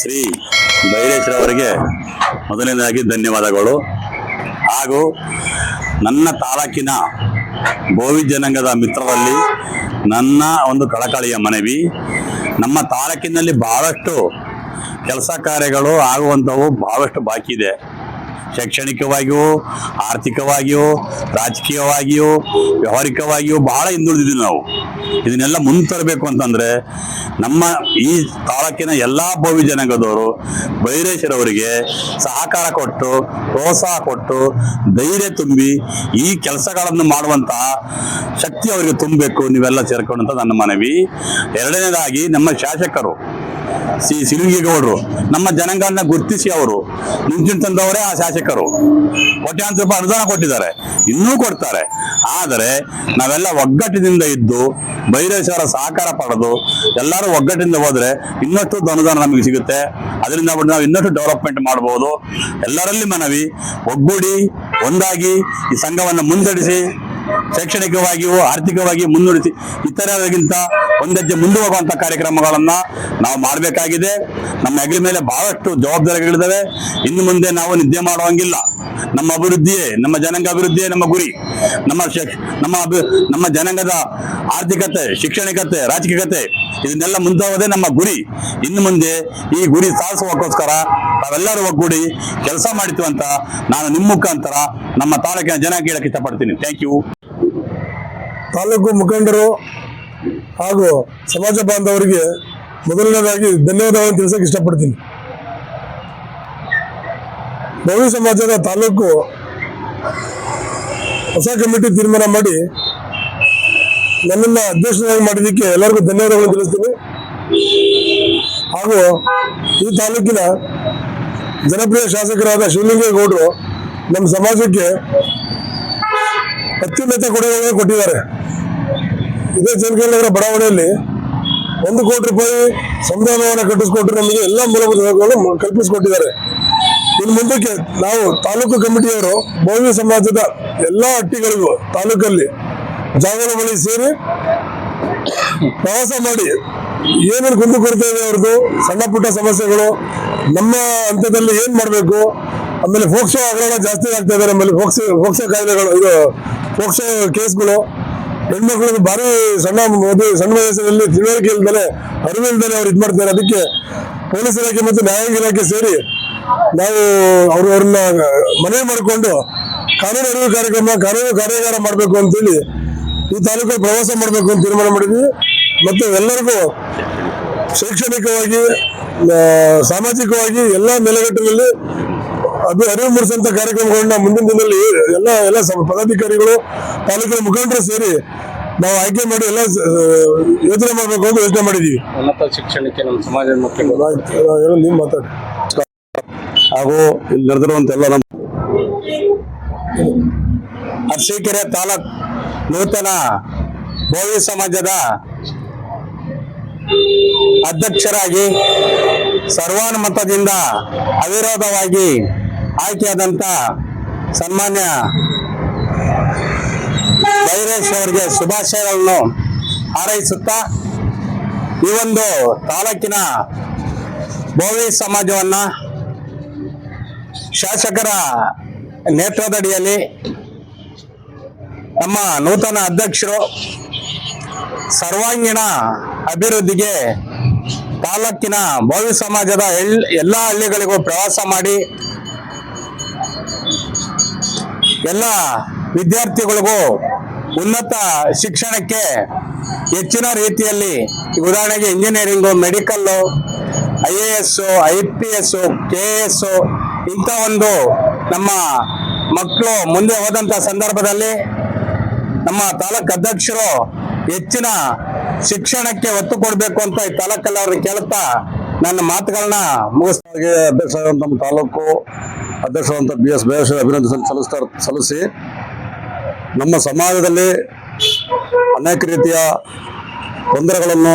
ಶ್ರೀ ಬೈರೇಶ್ವರವರಿಗೆ ಮೊದಲನೇದಾಗಿ ಧನ್ಯವಾದಗಳು. ಹಾಗೂ ನನ್ನ ತಾಲೂಕಿನ ಬೋವಿ ಜನಾಂಗದ ಮಿತ್ರರಲ್ಲಿ ನನ್ನ ಒಂದು ಕಳಕಳಿಯ ಮನವಿ, ನಮ್ಮ ತಾಲೂಕಿನಲ್ಲಿ ಬಹಳಷ್ಟು ಕೆಲಸ ಕಾರ್ಯಗಳು ಆಗುವಂಥವು ಬಹಳಷ್ಟು ಬಾಕಿ ಇದೆ. ಶೈಕ್ಷಣಿಕವಾಗಿಯೂ, ಆರ್ಥಿಕವಾಗಿಯೂ, ರಾಜಕೀಯವಾಗಿಯೂ, ವ್ಯವಹಾರಿಕವಾಗಿಯೂ ಬಹಳ ಹಿಂದುಳಿದಿದ್ದೀವಿ ನಾವು. ಇದನ್ನೆಲ್ಲ ಮುಂತರಬೇಕು ಅಂತಂದರೆ ನಮ್ಮ ಈ ತಾಲೂಕಿನ ಎಲ್ಲ ಭೋವಿ ಜನಾಂಗದವರು ಬೈರೇಶ್ವರವರಿಗೆ ಸಹಕಾರ ಕೊಟ್ಟು, ಪ್ರೋತ್ಸಾಹ ಕೊಟ್ಟು, ಧೈರ್ಯ ತುಂಬಿ ಈ ಕೆಲಸಗಳನ್ನು ಮಾಡುವಂತಹ ಶಕ್ತಿ ಅವರಿಗೆ ತುಂಬಬೇಕು, ನೀವೆಲ್ಲ ಸೇರ್ಕೊಂಡು ನನ್ನ ಮನವಿ. ಎರಡನೇದಾಗಿ ನಮ್ಮ ಶಾಸಕರು. ಸಿ ಸಿರುಂಗಿಗೌಡರು ನಮ್ಮ ಜನಾಂಗನ ಗುರುತಿಸಿ ಅವರು, ಮುಂಚಿನ ತಂದವರೇ ಆ ಶಾಸಕರು. ಕೋಟ್ಯಾಂತರ ರೂಪಾಯಿ ಅನುದಾನ ಕೊಟ್ಟಿದ್ದಾರೆ, ಇನ್ನೂ ಕೊಡ್ತಾರೆ. ಆದರೆ ನಾವೆಲ್ಲ ಒಗ್ಗಟ್ಟಿನಿಂದ ಇದ್ದು ಬೈರೇಶ್ವರ ಸಹಕಾರ ಪಡೆದು, ಎಲ್ಲರೂ ಒಗ್ಗಟ್ಟಿನಿಂದ ಹೋದ್ರೆ ಇನ್ನಷ್ಟು ಅನುದಾನ ನಮಗೆ ಸಿಗುತ್ತೆ. ಅದರಿಂದ ಬಿಟ್ಟು ನಾವು ಇನ್ನಷ್ಟು ಡೆವಲಪ್ಮೆಂಟ್ ಮಾಡಬಹುದು ಎಲ್ಲರಲ್ಲಿ ಮನವಿ, ಒಗ್ಗೂಡಿ, ಒಂದಾಗಿ ಈ ಸಂಘವನ್ನು ಮುನ್ನಡೆಸಿ ಶೈಕ್ಷಣಿಕವಾಗಿಯೂ ಆರ್ಥಿಕವಾಗಿ ಮುನ್ನಡೆಸಿ ಇತರರಿಗಿಂತ ಒಂದಜ್ಜೆ ಮುಂದೆ ಹೋಗುವಂತ ಕಾರ್ಯಕ್ರಮಗಳನ್ನ ನಾವು ಮಾಡಬೇಕಾಗಿದೆ. ನಮ್ಮ ಹೆಗಲ ಮೇಲೆ ಬಹಳಷ್ಟು ಜವಾಬ್ದಾರಿಗಳಿದ್ದಾವೆ. ಇನ್ನು ಮುಂದೆ ನಾವು ನಿದ್ದೆ ಮಾಡುವಂಗಿಲ್ಲ. ನಮ್ಮ ಅಭಿವೃದ್ಧಿಯೇ, ನಮ್ಮ ಜನಾಂಗ ಅಭಿವೃದ್ಧಿಯೇ ನಮ್ಮ ಗುರಿ. ನಮ್ಮ ನಮ್ಮ ನಮ್ಮ ಜನಾಂಗದ ಆರ್ಥಿಕತೆ, ಶಿಕ್ಷಣಿಕತೆ, ರಾಜಕೀಯತೆ, ಇದನ್ನೆಲ್ಲ ಮುಂದಾಗೋದೇ ನಮ್ಮ ಗುರಿ. ಇನ್ನು ಮುಂದೆ ಈ ಗುರಿ ಸಾಧಿಸುವಕ್ಕೋಸ್ಕರ ತಾವೆಲ್ಲರೂ ಒಗ್ಗೂಡಿ ಕೆಲಸ ಮಾಡಿತು ಅಂತ ನಾನು ನಿಮ್ಮ ಮುಖಾಂತರ ನಮ್ಮ ತಾಲೂಕಿನ ಜನ ಕೇಳಕ್ಕೆ ಇಷ್ಟಪಡ್ತೀನಿ. ಥ್ಯಾಂಕ್ ಯು ತಾಲೂಕು ಮುಖಂಡರು ಹಾಗೂ ಸಮಾಜ ಬಾಂಧವರಿಗೆ ಮೊದಲನೇದಾಗಿ ಧನ್ಯವಾದಗಳನ್ನು ತಿಳಿಸಕ್ಕೆ ಇಷ್ಟಪಡ್ತೀನಿ. ಬಹು ಸಮಾಜದ ತಾಲೂಕು ಹೊಸ ಕಮಿಟಿ ತೀರ್ಮಾನ ಮಾಡಿ ನನ್ನನ್ನು ಅಧ್ಯಕ್ಷನಾಗಿ ಮಾಡಿದ್ದಕ್ಕೆ ಎಲ್ಲರಿಗೂ ಧನ್ಯವಾದಗಳನ್ನು ತಿಳಿಸ್ತೀನಿ. ಹಾಗೂ ಈ ತಾಲೂಕಿನ ಜನಪ್ರಿಯ ಶಾಸಕರಾದ ಶಿವಲಿಂಗೇಗೌಡರು ನಮ್ಮ ಸಮಾಜಕ್ಕೆ ಅತ್ಯುನ್ನತ ಕೊಡುಗೆಗಳನ್ನು ಕೊಟ್ಟಿದ್ದಾರೆ. ಇದೇ ಜನಕನಗರ ಬಡಾವಣೆಯಲ್ಲಿ ಒಂದು ಕೋಟಿ ರೂಪಾಯಿ ಸಂವಿಧಾನವನ್ನು ಕಟ್ಟಿಸಿಕೊಟ್ಟು ನಮಗೆ ಎಲ್ಲ ಮೂಲಭೂತ ಸೌಕರ್ಯಗಳನ್ನು ಕಲ್ಪಿಸಿಕೊಟ್ಟಿದ್ದಾರೆ. ಇನ್ನು ಮುಂದಕ್ಕೆ ನಾವು ತಾಲೂಕು ಕಮಿಟಿಯವರು ಭವ್ಯ ಸಮಾಜದ ಎಲ್ಲ ಹಟ್ಟಿಗಳಿಗೂ ತಾಲೂಕಲ್ಲಿ ಜಾಗರ ಬಳಿ ಸೇರಿ ಪ್ರವಾಸ ಮಾಡಿ ಏನೇನು ಕುಂದುಕೊರತೆ ಇದೆ ಅವ್ರದ್ದು, ಸಣ್ಣ ಪುಟ್ಟ ಸಮಸ್ಯೆಗಳು, ನಮ್ಮ ಹಂತದಲ್ಲಿ ಏನ್ ಮಾಡಬೇಕು, ಆಮೇಲೆ ಫೋಕ್ಸೋ ಹಗರಣ ಜಾಸ್ತಿ ಆಗ್ತಾ ಇದೆ ನಮ್ಮಲ್ಲಿ ಫೋಕ್ಸೋ ಫೋಕ್ಸೋ ಇದು ಫೋಕ್ಸೋ ಕೇಸ್ಗಳು. ಹೆಣ್ಮಕ್ಳಿಗೆ ಭಾರಿ ಸಣ್ಣ ಸಣ್ಣ ವಯಸ್ಸಿನಲ್ಲಿ ತಿಳುವಳಿಕೆ ಇಲ್ದಲೆ ಅರಿವಿಲ್ದಲೆ ಅವ್ರು ಇದು ಮಾಡ್ತಾರೆ ಅದಕ್ಕೆ ಪೊಲೀಸ್ ಇಲಾಖೆ ಮತ್ತು ನ್ಯಾಯಾಂಗ ಇಲಾಖೆ ಸೇರಿ ನಾವು ಅವರು ಅವ್ರನ್ನ ಮನವಿ ಮಾಡಿಕೊಂಡು ಕಾನೂನು ಅರಿವು ಕಾರ್ಯಕ್ರಮ, ಕಾನೂನು ಕಾರ್ಯಾಗಾರ ಮಾಡಬೇಕು ಅಂತೇಳಿ ಈ ತಾಲೂಕಲ್ಲಿ ಪ್ರವಾಸ ಮಾಡಬೇಕು ಅಂತ ತೀರ್ಮಾನ ಮಾಡಿದ್ವಿ. ಮತ್ತು ಎಲ್ಲರಿಗೂ ಶೈಕ್ಷಣಿಕವಾಗಿ ಸಾಮಾಜಿಕವಾಗಿ ಎಲ್ಲ ನೆಲೆಗಟ್ಟಿನಲ್ಲಿ ಅದು ಅರಿವು ಮೂಡಿಸುವಂತ ಕಾರ್ಯಕ್ರಮಗಳನ್ನ ಮುಂದಿನ ದಿನದಲ್ಲಿ ಎಲ್ಲ ಎಲ್ಲ ಪದಾಧಿಕಾರಿಗಳು ತಾಲೂಕಿನ ಮುಖಂಡರು ಸೇರಿ ನಾವು ಆಯ್ಕೆ ಮಾಡಿ ಎಲ್ಲ ಯೋಚನೆ ಮಾಡಬೇಕು ಅಂತ ಯೋಚನೆ ಮಾಡಿದೀವಿ. ಉನ್ನತ ಶಿಕ್ಷಣಕ್ಕೆ ನಮ್ಮ ಸಮಾಜದ ಮುಖ್ಯ ಹೇಳು ನೀವು ಮಾತಾಡಿ. ಹಾಗೂ ಇಲ್ಲಿ ನಡೆದಿರುವಂತ ಎಲ್ಲ ನಮ್ಮ ಅರ್ಶಿಕೆರೆ ತಾಲೂಕ್ ನೂತನ ಭೋವಿ ಸಮಾಜದ ಅಧ್ಯಕ್ಷರಾಗಿ ಸರ್ವಾನುಮತದಿಂದ ಅವಿರೋಧವಾಗಿ ಆಯ್ಕೆಯಾದಂಥ ಸನ್ಮಾನ್ಯ ಬೈರೇಶ್ ಅವರಿಗೆ ಶುಭಾಶಯಗಳನ್ನು ಹಾರೈಸುತ್ತಾ ಈ ಒಂದು ತಾಲೂಕಿನ ಭೋವಿ ಸಮಾಜವನ್ನ ಶಾಸಕರ ನೇತೃತ್ವದಡಿಯಲ್ಲಿ ನಮ್ಮ ನೂತನ ಅಧ್ಯಕ್ಷರು ಸರ್ವಾಂಗೀಣ ಅಭಿವೃದ್ಧಿಗೆ ತಾಲೂಕಿನ ಭೋವಿ ಸಮಾಜದ ಎಲ್ ಎಲ್ಲ ಹಳ್ಳಿಗಳಿಗೂ ಪ್ರವಾಸ ಮಾಡಿ ಎಲ್ಲ ವಿದ್ಯಾರ್ಥಿಗಳಿಗೂ ಉನ್ನತ ಶಿಕ್ಷಣಕ್ಕೆ ಹೆಚ್ಚಿನ ರೀತಿಯಲ್ಲಿ ಉದಾಹರಣೆಗೆ engineering medical I A S I P S K A ಇಂಥ ಒಂದು ನಮ್ಮ ಮಕ್ಕಳು ಮುಂದೆ ಹೋದಂಥ ಸಂದರ್ಭದಲ್ಲಿ ನಮ್ಮ ತಾಲೂಕು ಅಧ್ಯಕ್ಷರು ಹೆಚ್ಚಿನ ಶಿಕ್ಷಣಕ್ಕೆ ಒತ್ತು ಕೊಡಬೇಕು ಅಂತ ಈ ತಾಲೂಕಲ್ಲಿ ಅವ್ರಿಗೆ ಕೇಳುತ್ತಾ ನನ್ನ ಮಾತುಗಳನ್ನ ಮುಗಿಸ್ತಾ ಅಧ್ಯಕ್ಷರಾದಂಥ ನಮ್ಮ ತಾಲೂಕು ಅಧ್ಯಕ್ಷರಾದಂಥ ಬಿ ಎಸ್ ಬೇಷ್ ಅಭಿನಂದನೆ ಸಲ್ಲಿಸ್ತಾ ಸಲ್ಲಿಸಿ ನಮ್ಮ ಸಮಾಜದಲ್ಲಿ ಅನೇಕ ರೀತಿಯ ತೊಂದರೆಗಳನ್ನು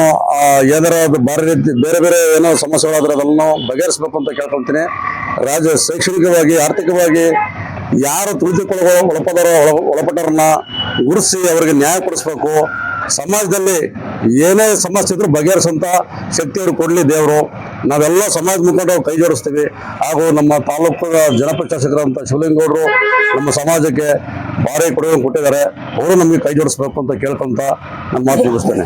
ಏನಾರ ಬೇರೆ ರೀತಿ ಬೇರೆ ಬೇರೆ ಏನೋ ಸಮಸ್ಯೆಗಳಾದರೆ ಅದನ್ನು ಬಗೆಹರಿಸಬೇಕು ಅಂತ ಕೇಳ್ಕೊಳ್ತೀನಿ. ರಾಜ್ಯ ಶೈಕ್ಷಣಿಕವಾಗಿ, ಆರ್ಥಿಕವಾಗಿ ಯಾರು ತುಳಿದುಕೊಳ್ಳುವ ಒಳಪದರ ಒಳ ಒಳಪಟ್ಟರನ್ನ ಗುರುಸಿ ಅವರಿಗೆ ನ್ಯಾಯ ಕೊಡಿಸ್ಬೇಕು. ಸಮಾಜದಲ್ಲಿ ಏನೇ ಸಮಸ್ಯೆ ಇದ್ರೂ ಬಗೆಹರಿಸಂತ ಶಕ್ತಿಯವರು ಕೊಡಲಿ ದೇವರು. ನಾವೆಲ್ಲ ಸಮಾಜ ಮುಖಂಡ ಕೈ ಜೋಡಿಸ್ತೀವಿ. ಹಾಗೂ ನಮ್ಮ ತಾಲೂಕು ಜನಪ್ರಶಾಸಕರಂತ ಶಿವಲಿಂಗೌಡರು ನಮ್ಮ ಸಮಾಜಕ್ಕೆ ಭಾರಿ ಕೊಡುಗೆ ಕೊಟ್ಟಿದ್ದಾರೆ. ಅವರು ನಮಗೆ ಕೈ ಜೋಡಿಸ್ಬೇಕು ಅಂತ ಕೇಳ್ಕೊಂತ ನನ್ನ ಮಾತು ಮುಗಿಸ್ತೇನೆ.